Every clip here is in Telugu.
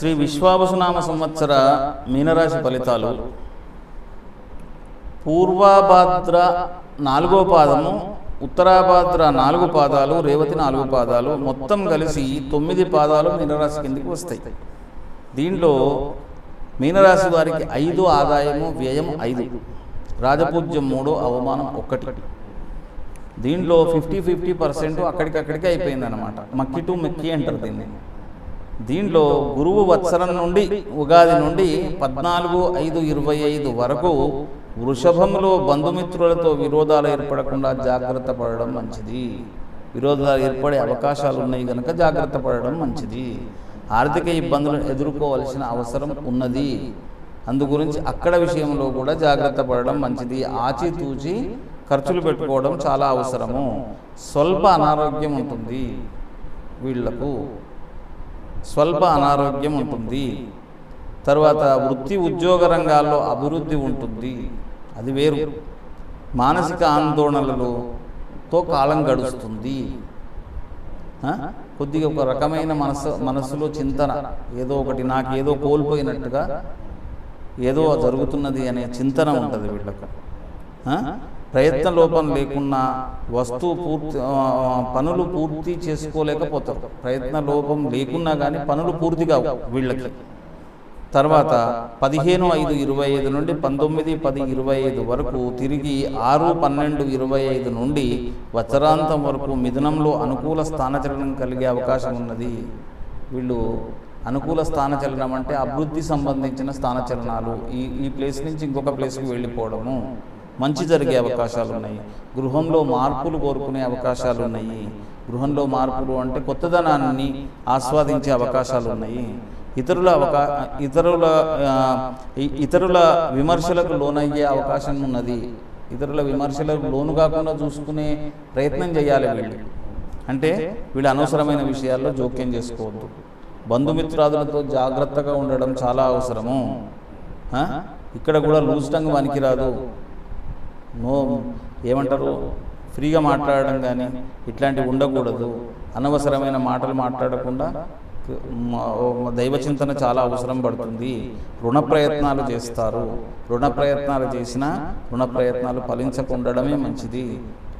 శ్రీ విశ్వావసునామ సంవత్సర మీనరాశి ఫలితాలు. పూర్వాభాద్ర నాలుగో పాదము ఉత్తరాభాద్ర నాలుగు పాదాలు రేవతి నాలుగు పాదాలు మొత్తం కలిసి తొమ్మిది పాదాలు మీనరాశి కిందికి వస్తాయి. దీంట్లో మీనరాశి వారికి ఐదు ఆదాయము వ్యయం ఐదు రాజపూజ్యం మూడు అవమానం ఒక్కటి దీంట్లో ఫిఫ్టీ ఫిఫ్టీ పర్సెంట్ అక్కడికక్కడికి అయిపోయింది అనమాట మక్కి టు మెక్కి అంటారు దీన్ని. దీంట్లో గురువు వత్సరం నుండి ఉగాది నుండి పద్నాలుగు ఐదు ఇరవై ఐదు వరకు వృషభంలో బంధుమిత్రులతో విరోధాలు ఏర్పడకుండా జాగ్రత్త పడడం మంచిది. విరోధాలు ఏర్పడే అవకాశాలు ఉన్నాయి కనుక జాగ్రత్త పడడం మంచిది. ఆర్థిక ఇబ్బందులను ఎదుర్కోవలసిన అవసరం ఉన్నది. అందు గురించి అక్కడ విషయంలో కూడా జాగ్రత్త పడడం మంచిది. ఆచితూచి ఖర్చులు పెట్టుకోవడం చాలా అవసరము. స్వల్ప అనారోగ్యం ఉంటుంది వీళ్ళకు. స్వల్ప అనారోగ్యం ఉంటుంది. తర్వాత వృత్తి ఉద్యోగ రంగాల్లో అభివృద్ధి ఉంటుంది. అది వేరు. మానసిక ఆందోళనలతో కాలం గడుస్తుంది. కొద్దిగా ఒక రకమైన మనసు మనసులో చింతన ఏదో ఒకటి నాకు ఏదో కోల్పోయినట్టుగా ఏదో జరుగుతున్నది అనే చింతన ఉంటుంది వీళ్ళకు. ప్రయత్న లోపం లేకున్నా వస్తువు పూర్తి పనులు పూర్తి చేసుకోలేకపోతారు. ప్రయత్న లోపం లేకున్నా కానీ పనులు పూర్తి కావు వీళ్ళకి. తర్వాత పదిహేను ఐదు ఇరవై ఐదు నుండి పంతొమ్మిది పది ఇరవై ఐదు వరకు తిరిగి ఆరు పన్నెండు ఇరవై ఐదు నుండి వత్సరాంతం వరకు మిథునంలో అనుకూల స్థానచలనం కలిగే అవకాశం ఉన్నది. వీళ్ళు అనుకూల స్థానచలనం అంటే అభివృద్ధి సంబంధించిన స్థానచలనాలు ఈ ఈ ప్లేస్ నుంచి ఇంకొక ప్లేస్కి వెళ్ళిపోవడము. మంచి జరిగే అవకాశాలు ఉన్నాయి. గృహంలో మార్పులు కోరుకునే అవకాశాలు ఉన్నాయి. గృహంలో మార్పులు అంటే కొత్తదనాన్ని ఆస్వాదించే అవకాశాలు ఉన్నాయి. ఇతరుల అవకా ఇతరుల ఇతరుల విమర్శలకు లోనయ్యే అవకాశం ఉన్నది. ఇతరుల విమర్శలకు లోను కాకుండా చూసుకునే ప్రయత్నం చేయాలి వీళ్ళు. అంటే వీళ్ళు అనవసరమైన విషయాల్లో జోక్యం చేసుకోవద్దు. బంధుమిత్రాదులతో జాగ్రత్తగా ఉండడం చాలా అవసరము? ఇక్కడ కూడా లూజ్ టంగ్ పనికిరాదు. నో ఏమంటారు? ఫ్రీగా మాట్లాడడం కానీ ఇట్లాంటివి ఉండకూడదు. అనవసరమైన మాటలు మాట్లాడకుండా దైవ చింతన చాలా అవసరం పడుతుంది. రుణ ప్రయత్నాలు చేస్తారు. రుణ ప్రయత్నాలు చేసినా రుణ ప్రయత్నాలు ఫలించకుండడమే మంచిది.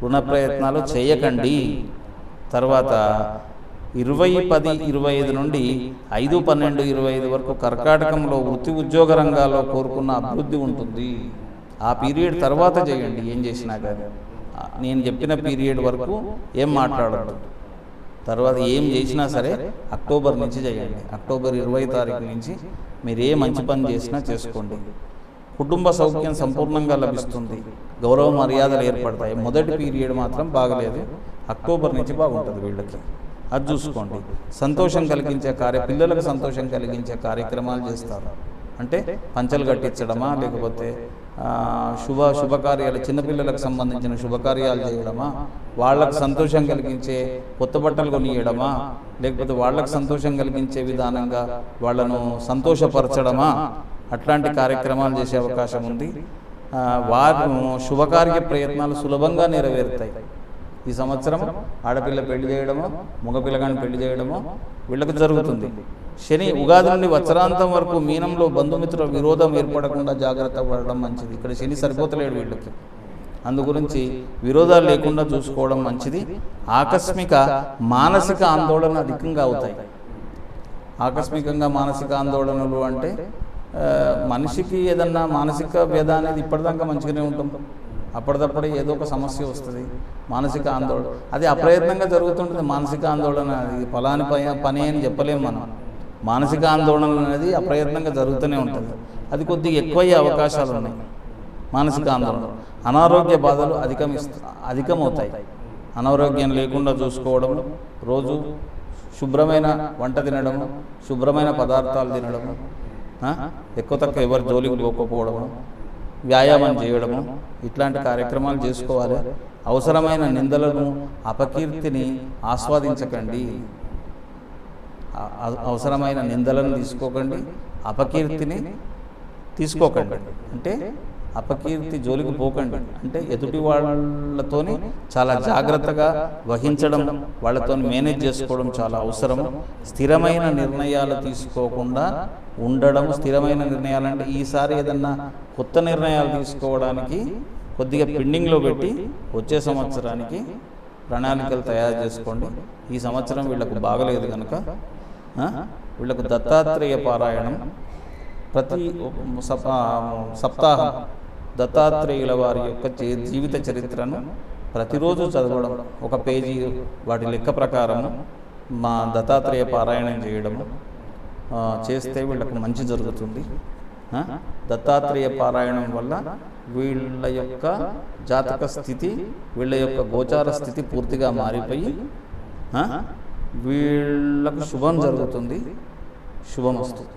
రుణ ప్రయత్నాలు చేయకండి. తర్వాత ఇరవై పది ఇరవై ఐదు నుండి ఐదు పన్నెండు ఇరవై ఐదు వరకు కర్కాటకంలో వృత్తి ఉద్యోగ రంగాల్లో కోరుకున్న అభివృద్ధి ఉంటుంది. ఆ పీరియడ్ తర్వాత చేయండి ఏం చేసినా కానీ. నేను చెప్పిన పీరియడ్ వరకు ఏం మాట్లాడద్దు. తర్వాత ఏం చేసినా సరే అక్టోబర్ నుంచి చేయండి. అక్టోబర్ ఇరవై తారీఖు నుంచి మీరు ఏ మంచి పని చేసినా చేసుకోండి. కుటుంబ సౌఖ్యం సంపూర్ణంగా లభిస్తుంది. గౌరవ మర్యాదలు ఏర్పడతాయి. మొదటి పీరియడ్ మాత్రం బాగలేదు. అక్టోబర్ నుంచి బాగుంటుంది వీళ్ళకి. అది చూసుకోండి. సంతోషం కలిగించే కార్య పిల్లలకు సంతోషం కలిగించే కార్యక్రమాలు చేస్తారు. అంటే పంచలు కట్టించడమా లేకపోతే శుభ శుభకార్యాలు చిన్నపిల్లలకు సంబంధించిన శుభకార్యాలు చేయడమా? వాళ్ళకు సంతోషం కలిగించే కొత్త బట్టలు కొనియడమా? లేకపోతే వాళ్ళకు సంతోషం కలిగించే విధానంగా వాళ్ళను సంతోషపరచడమా? అట్లాంటి కార్యక్రమాలు చేసే అవకాశం ఉంది. వారు శుభకార్య ప్రయత్నాలు సులభంగా నెరవేరుతాయి. ఈ సంవత్సరం ఆడపిల్ల పెళ్ళి చేయడము మగపిల్లగాని పెళ్ళి చేయడము వీళ్ళకి జరుగుతుంది. శని ఉగాది నుండి వత్సరాంతం వరకు మీనంలో బంధుమిత్రుల విరోధం ఏర్పడకుండా జాగ్రత్త పడడం మంచిది. ఇక్కడ శని సరిపోతలేడు వీళ్ళకి. అందు గురించి విరోధాలు లేకుండా చూసుకోవడం మంచిది. ఆకస్మిక మానసిక ఆందోళన అధికంగా అవుతాయి. ఆకస్మికంగా మానసిక ఆందోళనలు అంటే మనిషికి ఏదన్నా మానసిక వ్యధ అనేది ఇప్పటిదాకా మంచిగానే ఉంటాం. అప్పటిదప్పుడే ఏదో ఒక సమస్య వస్తుంది. మానసిక ఆందోళన. అది అప్రయత్నంగా జరుగుతుంటుంది. మానసిక ఆందోళన. అది ఫలాని పని పని అని చెప్పలేము మనం. మానసిక ఆందోళన అనేది అప్రయత్నంగా జరుగుతూనే ఉంటుంది. అది కొద్దిగా ఎక్కువయ్యే అవకాశాలు ఉన్నాయి. మానసిక ఆందోళన. అనారోగ్య బాధలు అధికమిస్తు అధికమవుతాయి. అనారోగ్యం లేకుండా చూసుకోవడం రోజు శుభ్రమైన వంట తినడము శుభ్రమైన పదార్థాలు తినడం ఎక్కువ తక్కువ ఎవరి జోలికి పోకపోవడము వ్యాయామం చేయడము ఇట్లాంటి కార్యక్రమాలు చేసుకోవాలి. అవసరమైన నిందలను అపకీర్తిని ఆస్వాదించకండి. అవసరమైన నిందలను తీసుకోకండి అపకీర్తిని తీసుకోకండి. అంటే అపకీర్తి జోలికి పోకండి. అంటే ఎదుటి వాళ్ళతోని చాలా జాగ్రత్తగా వహించడం వాళ్ళతో మేనేజ్ చేసుకోవడం చాలా అవసరం స్థిరమైన నిర్ణయాలు తీసుకోకుండా ఉండడం స్థిరమైన నిర్ణయాలు అంటే ఈసారి ఏదన్నా కొత్త నిర్ణయాలు తీసుకోవడానికి కొద్దిగా పెండింగ్లో పెట్టి వచ్చే సంవత్సరానికి ప్రణాళికలు తయారు చేసుకోండి. ఈ సంవత్సరం వీళ్ళకు బాగలేదు కనుక వీళ్ళకు దత్తాత్రేయ పారాయణం. ప్రతి సప- సప్తాహం దత్తాత్రేయుల వారి యొక్క జీవిత చరిత్రను ప్రతిరోజు చదవడం. ఒక పేజీ వాటి లెక్క ప్రకారం మా దత్తాత్రేయ పారాయణం చేయడము చేస్తే వీళ్ళకు మంచి జరుగుతుంది. దత్తాత్రేయ పారాయణం వల్ల వీళ్ళ యొక్క జాతక స్థితి వీళ్ళ యొక్క గోచార స్థితి పూర్తిగా మారిపోయి వీళ్ళకు శుభం జరుగుతుంది. శుభమస్తు.